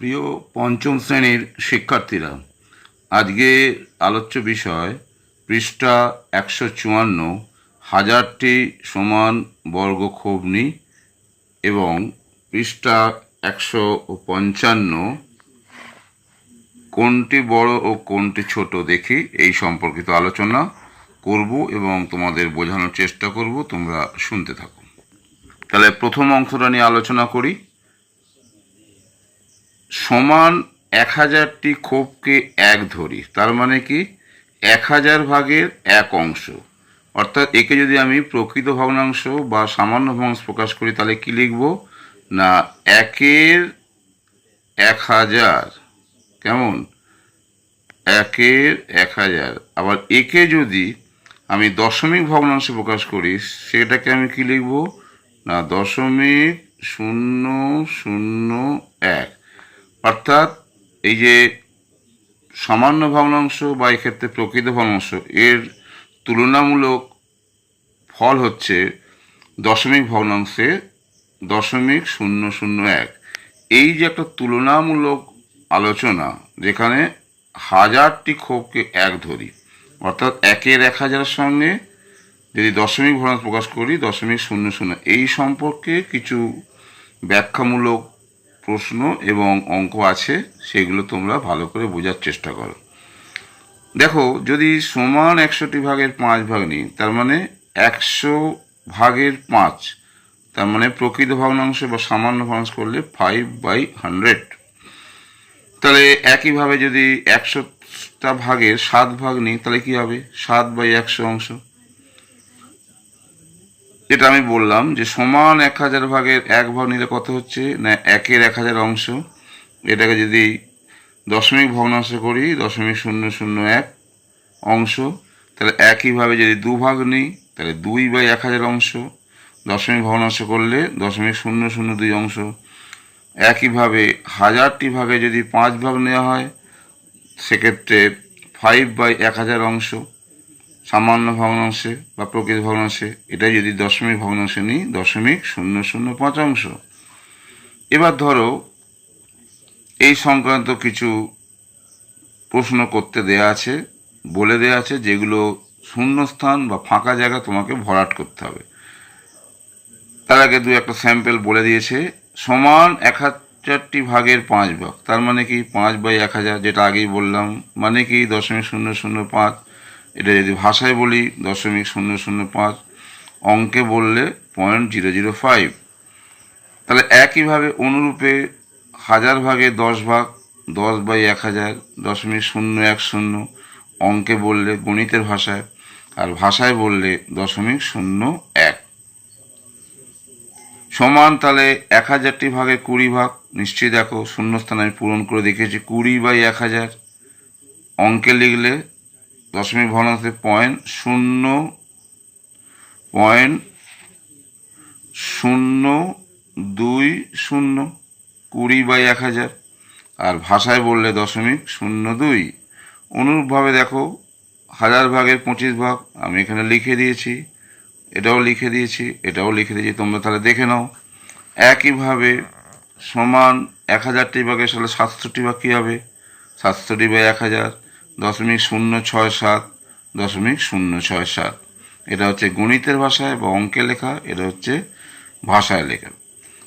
প্রিয় পঞ্চম শ্রেণির শিক্ষার্থীরা, আজকে আলোচ্য বিষয় পৃষ্ঠা একশো চুয়ান্ন, হাজারটি সমান বর্গ খবনি এবং পৃষ্ঠা একশো পঞ্চান্ন, কোনটি বড় ও কোনটি ছোট দেখি এই সম্পর্কিত আলোচনা করব এবং তোমাদের বোঝানোর চেষ্টা করব, তোমরা শুনতে থাকো। তাহলে প্রথম অংশটা নিয়ে আলোচনা করি। সমান এক হাজারটি ক্ষোভকে এক ধরি। তার মানে কি? এক হাজার ভাগের এক অংশ। অর্থাৎ একে যদি আমি প্রকৃত ভগ্নাংশ বা সামান্য ভগ্নাংশ প্রকাশ করি, তাহলে কি লিখব? না, একের এক হাজার। কেমন? একের এক হাজার। আবার একে যদি আমি দশমিক ভগ্নাংশে প্রকাশ করি, সেটাকে আমি কি লিখব? না, দশমিক শূন্য শূন্য এক। অর্থাৎ এই যে সামান্য ভগ্নাংশ বা এক্ষেত্রে প্রকৃত ভগ্নাংশ, এর তুলনামূলক ফল হচ্ছে দশমিক ভগ্নাংশে দশমিক শূন্য শূন্য এক। এই যে একটা তুলনামূলক আলোচনা, যেখানে হাজারটি ক্ষোভকে এক ধরি, অর্থাৎ একের এক হাজারের সঙ্গে যদি দশমিক ভগ্নাংশ প্রকাশ করি, দশমিক শূন্য শূন্য, এই সম্পর্কে কিছু ব্যাখ্যামূলক প্রশ্ন এবং অঙ্ক আছে, সেগুলো তোমরা ভালো করে বোঝার চেষ্টা করো। দেখো, যদি সমান একশোটি ভাগের পাঁচ ভাগ নিই, তার মানে একশো ভাগের পাঁচ, তার মানে প্রকৃত ভগ্নাংশ বা সামান্য ভগ্নাংশ করলে ফাইভ বাই হান্ড্রেড তাহলে একইভাবে যদি একশোটা ভাগের সাত ভাগ নিই, তাহলে কি হবে? সাত বাই একশো অংশ। যেটা আমি বললাম যে সমান এক হাজার ভাগের এক ভাগ নিলে কত হচ্ছে? না, একের এক হাজার অংশ। এটাকে যদি দশমিক ভগ্নাংশ করি, দশমিক শূন্য শূন্য এক অংশ, তাহলে একইভাবে যদি দু ভাগ নিই, তাহলে দুই বাই এক হাজার অংশ। দশমিক ভগ্নাংশ করলে দশমিক শূন্য শূন্য দুই অংশ। একইভাবে হাজারটি ভাগে যদি পাঁচ ভাগ নেওয়া হয়, সেক্ষেত্রে ফাইভ বাই এক হাজার অংশ। সামান্য ভগ্নাংশে বা প্রকৃত ভগ্নাংশে এটা যদি দশমিক ভগ্নাংশে নিই, দশমিক শূন্য শূন্য পাঁচ অংশ এবার ধরো, এই সংক্রান্ত কিছু প্রশ্ন করতে দেয়া আছে, বলে দেয়া আছে, যেগুলো শূন্যস্থান বা ফাঁকা জায়গা তোমাকে ভরাট করতে হবে। তার আগে দু একটা স্যাম্পেল বলে দিয়েছে, সমান এক হাজারটি ভাগের পাঁচ ভাগ। তার মানে কি, পাঁচ বাই এক হাজার, যেটা আগেই বললাম মানে কি, দশমিক শূন্য শূন্য পাঁচ। এটা যদি ভাষায় বলি, দশমিক শূন্য শূন্য পাঁচ, অঙ্কে বললে পয়েন্ট জিরো জিরো ফাইভ তাহলে একইভাবে অনুরূপে হাজার ভাগে দশ ভাগ, দশ বাই এক হাজার, দশমিক শূন্য এক শূন্য, অঙ্কে বললে গণিতের ভাষায়, আর ভাষায় বললে দশমিক শূন্য এক। সমান তাহলে এক হাজারটি ভাগে কুড়ি ভাগ, নিশ্চয়ই দেখো, শূন্যস্থান আমি পূরণ করে দেখেছি, কুড়ি বাই এক হাজার। অঙ্কে লিখলে দশমিক ভগ্নাংশে পয়েন্ট শূন্য পয়েন্ট শূন্য দুই শূন্য কুড়ি বাই এক হাজার। আর ভাষায় বললে দশমিক শূন্য দুই। অনুরূপভাবে দেখো, হাজার ভাগের পঁচিশ ভাগ আমি এখানে লিখে দিয়েছি, এটাও লিখে দিয়েছি, এটাও লিখে দিয়েছি, তোমরা তাহলে দেখে নাও। একইভাবে সমান এক হাজারটি ভাগের সালে সাতষট্টি ভাগ কী হবে? সাতষট্টি বাই এক হাজার। দশমিক শূন্য ছয় সাত, দশমিক শূন্য ছয় সাত। এটা হচ্ছে গণিতের ভাষায় বা অঙ্কে লেখা, এটা হচ্ছে ভাষায় লেখা।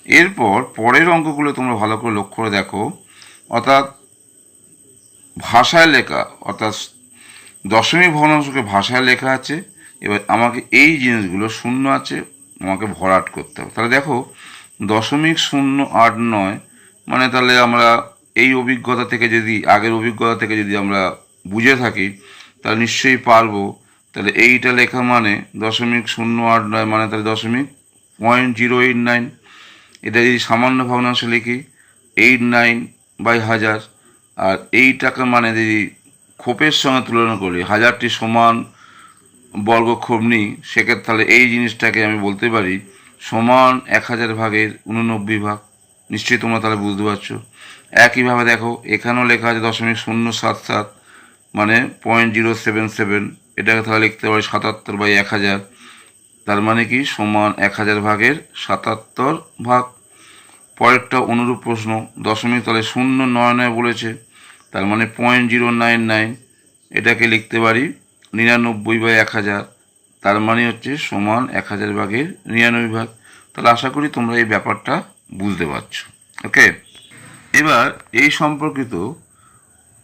এরপর পরের অঙ্কগুলো তোমরা ভালো করে লক্ষ্য করে দেখো। অর্থাৎ ভাষায় লেখা, অর্থাৎ দশমিক ভগ্নাংশকে ভাষায় লেখা আছে, এবার আমাকে এই জিনিসগুলো শূন্য আছে, আমাকে ভরাট করতে হবে। তাহলে দেখো, দশমিক শূন্য আট নয় মানে তাহলে আমরা এই অভিজ্ঞতা থেকে যদি, আগের অভিজ্ঞতা থেকে যদি আমরা বুঝে থাকি তাহলে নিশ্চয়ই পারব। তাহলে এইটা লেখা মানে দশমিক শূন্য আট নয় মানে তাহলে দশমিক পয়েন্ট জিরো এইট নাইন এটা যদি সামান্য ভগ্নাংশ লিখি এইট নাইন বাই হাজার। আর এই টাকা মানে যদি খোপের সঙ্গে তুলনা করি, হাজারটি সমান বর্গক্ষোভ নিই, সেক্ষেত্রে তাহলে এই জিনিসটাকে আমি বলতে পারি সমান এক হাজার ভাগের উননব্বই ভাগ। নিশ্চয়ই তোমরা তাহলে বুঝতে পারছ। একইভাবে দেখো, এখানেও লেখা আছে দশমিক শূন্য সাত সাত। মানে পয়েন্ট জিরো সেভেন সেভেন এটাকে তাহলে লিখতে পারি সাতাত্তর বাই এক হাজার। তার মানে কি? সমান এক হাজার ভাগের সাতাত্তর ভাগ। পরেরটা অনুরূপ প্রশ্ন, দশমিক তলে শূন্য নয় নয় বলেছে। তার মানে পয়েন্ট জিরো নাইন নাইন এটাকে লিখতে পারি নিরানব্বই বাই এক হাজার। তার মানে হচ্ছে সমান এক হাজার ভাগের নিরানব্বই ভাগ। তাহলে আশা করি তোমরা এই ব্যাপারটা বুঝতে পারছ। ওকে এবার এই সম্পর্কিত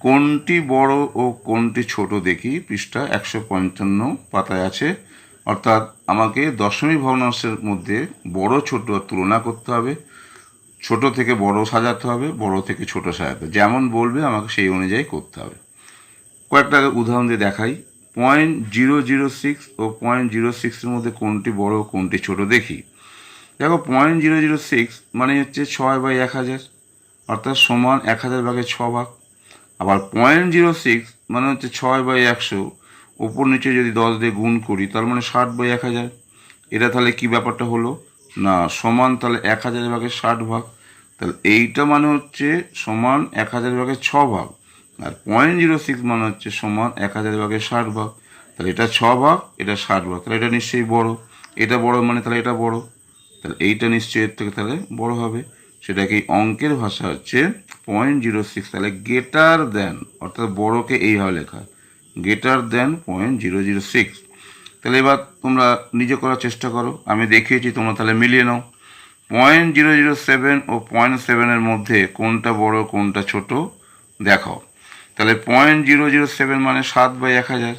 কোনটি বড় ও কোনটি ছোট দেখি, পৃষ্ঠা একশো পঞ্চান্ন পাতায় আছে। অর্থাৎ আমাকে দশমিক ভগ্নাংশের মধ্যে বড় ছোট তুলনা করতে হবে, ছোট থেকে বড় সাজাতে হবে, বড় থেকে ছোট সাজাতে যেমন বলবে, আমাকে সেই অনুযায়ী করতে হবে। কয়েকটা উদাহরণ দিয়ে দেখাই। পয়েন্ট জিরো জিরো সিক্স ও পয়েন্ট জিরো সিক্সের মধ্যে কোনটি বড়, কোনটি ছোট দেখি। দেখো, পয়েন্ট জিরো জিরো সিক্স মানে হচ্ছে ছয় বাই এক হাজার, অর্থাৎ সমান এক হাজার ভাগে ছ ভাগ। আবার পয়েন্ট জিরো সিক্স মানে হচ্ছে ছয় বাই একশো ওপর নিচে যদি দশ দিয়ে গুণ করি, তার মানে ষাট বাই এক হাজার। এটা তাহলে কি ব্যাপারটা হলো? না, সমান তাহলে এক হাজার ভাগে ষাট ভাগ। তাহলে এইটা মানে হচ্ছে সমান এক হাজার ভাগে ছ ভাগ। আর পয়েন্ট জিরো সিক্স মানে হচ্ছে সমান এক হাজার ভাগে ষাট ভাগ। তাহলে এটা ছ ভাগ, এটা ষাট ভাগ। তাহলে এটা নিশ্চয়ই বড়। এটা বড় মানে তাহলে এটা বড়। তাহলে এইটা নিশ্চয়ই এর থেকে তাহলে বড় হবে। সেটাকে অঙ্কের ভাষা হচ্ছে পয়েন্ট জিরো সিক্স তাহলে গেটার দেন অর্থাৎ বড়কে এইভাবে লেখা greater than point zero zero six তাহলে এবার তোমরা নিজে করার চেষ্টা করো। আমি দেখিয়েছি, তোমরা তাহলে মিলিয়ে নাও। পয়েন্ট জিরো জিরো সেভেন ও পয়েন্ট সেভেনের মধ্যে কোনটা বড়, কোনটা ছোট, দেখাও। তাহলে পয়েন্ট জিরো জিরো সেভেন মানে সাত বাই এক হাজার।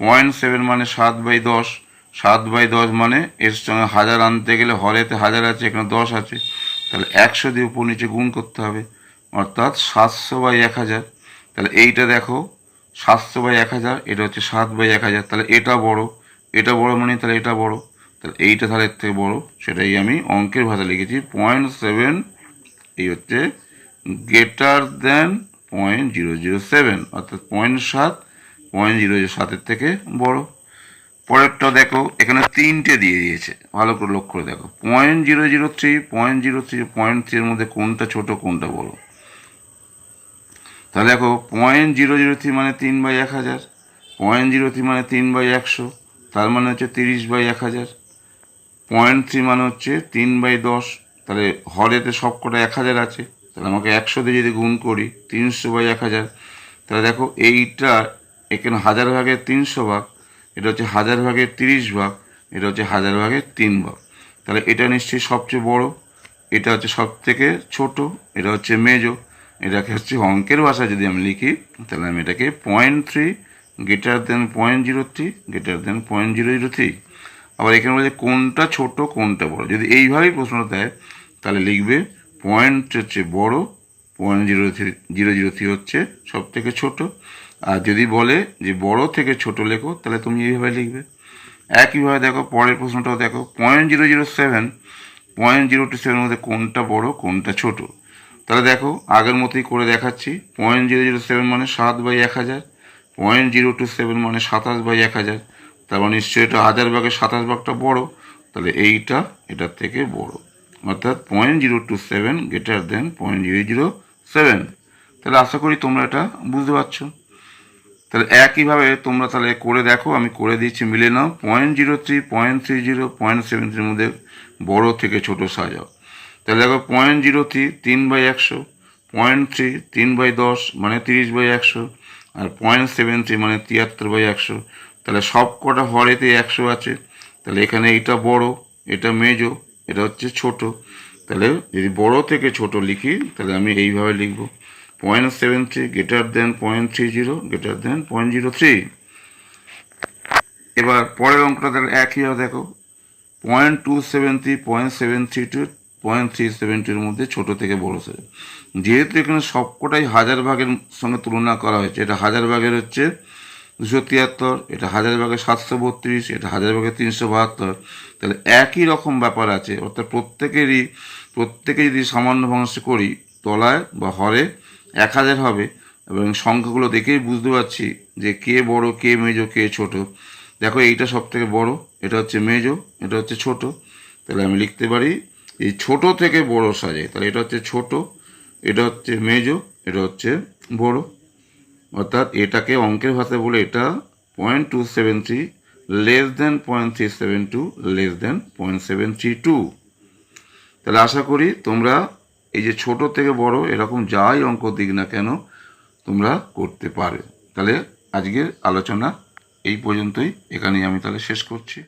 পয়েন্ট সেভেন মানে সাত বাই দশ। সাত বাই দশ মানে এর সঙ্গে হাজার আনতে গেলে হরেতে হাজার আছে, এখানে দশ আছে। তাহলে একশো দিয়ে উপর নিচে গুণ করতে হবে, অর্থাৎ সাতশো বাই এক হাজার। তাহলে এইটা দেখো, সাতশো বাই এক হাজার, এটা হচ্ছে সাত বাই এক হাজার, তাহলে এটা বড় এটা বড় মানে তাহলে এটা বড়, তাহলে এইটা তাহলে এর থেকে বড়, সেটাই আমি অঙ্কের ভাষা লিখেছি পয়েন্ট সেভেন এই হচ্ছে greater than point zero zero seven অর্থাৎ পয়েন্ট সাত পয়েন্ট জিরো জিরো সাতের থেকে বড়। পরেরটা দেখো, এখানে তিনটে দিয়ে দিয়েছে। ভালো করে লক্ষ্য করে দেখো। Point zero zero three point zero three point থ্রির মধ্যে কোনটা ছোট, কোনটা বড়? তাহলে দেখো পয়েন্ট জিরো জিরো থ্রি মানে তিন বাই এক হাজার পয়েন্ট জিরো থ্রি মানে তিন বাই একশো, তার মানে হচ্ছে তিরিশ বাই এক হাজার পয়েন্ট থ্রি মানে হচ্ছে তিন বাই দশ, তাহলে হরেতে সব কটা এক হাজার আছে, তাহলে আমাকে একশো দিয়ে যদি গুণ করি, তিনশো বাই এক হাজার, তাহলে দেখো, এইটা এখানে হাজার ভাগের তিনশো ভাগ এটা হচ্ছে হাজার ভাগের তিরিশ ভাগ, এটা হচ্ছে হাজার ভাগের তিন ভাগ। তাহলে এটা নিশ্চয়ই সবচেয়ে বড়, এটা হচ্ছে সব থেকে ছোট, এটা হচ্ছে মেজো এটাকে হচ্ছে অঙ্কের ভাষায় যদি আমি লিখি, তাহলে আমি এটাকে point three greater than point zero three greater than point zero zero three আবার এখানে বলছে কোনটা ছোট, কোনটা বড়। যদি এইভাবেই প্রশ্নটা দেয়, তাহলে লিখবে পয়েন্ট হচ্ছে বড় point zero three zero zero three হচ্ছে সব থেকে ছোট। আর যদি বলে যে বড় থেকে ছোট লেখো, তাহলে তুমি এইভাবে লিখবে। একইভাবে দেখো, পরের প্রশ্নটাও দেখো point zero zero seven point zero two সেভেনের মধ্যে কোনটা বড়, কোনটা ছোট? তাহলে দেখো, আগের মতোই করে দেখাচ্ছি। পয়েন্ট জিরো জিরো সেভেন মানে সাত বাই এক হাজার পয়েন্ট জিরো টু সেভেন মানে সাতাশ বাই এক হাজার। তারপর নিশ্চয়ই এটা হাজার ভাগের সাতাশ ভাগটা বড়, তাহলে এইটা এটার থেকে বড়। অর্থাৎ point zero two seven greater than point zero zero seven তাহলে আশা করি তোমরা এটা বুঝতে পারছ। তাহলে একইভাবে তোমরা তাহলে করে দেখো, আমি করে দিচ্ছি, মিলে নাও। Point zero three point three zero point seven থ্রির মধ্যে বড়ো থেকে ছোট সাজাও। তাহলে দেখো পয়েন্ট জিরো থ্রি তিন বাই একশো পয়েন্ট থ্রি তিন বাই দশ মানে তিরিশ বাই একশো, আর পয়েন্ট সেভেন থ্রি মানে তিয়াত্তর বাই একশো। তাহলে সব কটা হরেতে একশো আছে। তাহলে এখানে এইটা বড়, এটা মেজো, এটা হচ্ছে ছোট। তাহলে যদি বড় থেকে ছোট লিখি, তাহলে আমি এইভাবে লিখব। Point seven three greater than point three zero greater than point zero three এবার পরের অঙ্কটা তাহলে একইভাবে দেখো। Point two seven three point seven three two point three সেভেন্টির মধ্যে ছোট থেকে বড় সাইজ যেহেতু এখানে সবকটাই হাজার ভাগের সঙ্গে তুলনা করা হয়েছে, এটা হাজার ভাগের হচ্ছে দুশো তিয়াত্তর, এটা হাজার ভাগের সাতশো বত্রিশ, এটা হাজার ভাগের তিনশো বাহাত্তর। তাহলে একই রকম ব্যাপার আছে, অর্থাৎ প্রত্যেকেরই, প্রত্যেকে যদি সামান্য ভগ্নাংশ করি, তলায় বা হরে এক হাজার হবে এবং সংখ্যাগুলো দেখেই বুঝতে পারছি যে কে বড়, কে মেজো, কে ছোট। দেখো এইটা সব থেকে বড়, এটা হচ্ছে মেজো, এটা হচ্ছে ছোট। তাহলে আমি লিখতে পারি, এই ছোট থেকে বড় সাজে, তাহলে এটা হচ্ছে ছোট, এটা হচ্ছে মেজো, এটা হচ্ছে বড়। অর্থাৎ এটাকে অঙ্কের ভাষায় বলে এটা point two seven three less than point three seven two less than point seven three two তাহলে আশা করি তোমরা এই যে ছোট থেকে বড় এরকম যাই অঙ্ক দিক না কেন তোমরা করতে পারে। তাহলে আজকের আলোচনা এই পর্যন্তই। এখানেই আমি তাহলে শেষ করছি।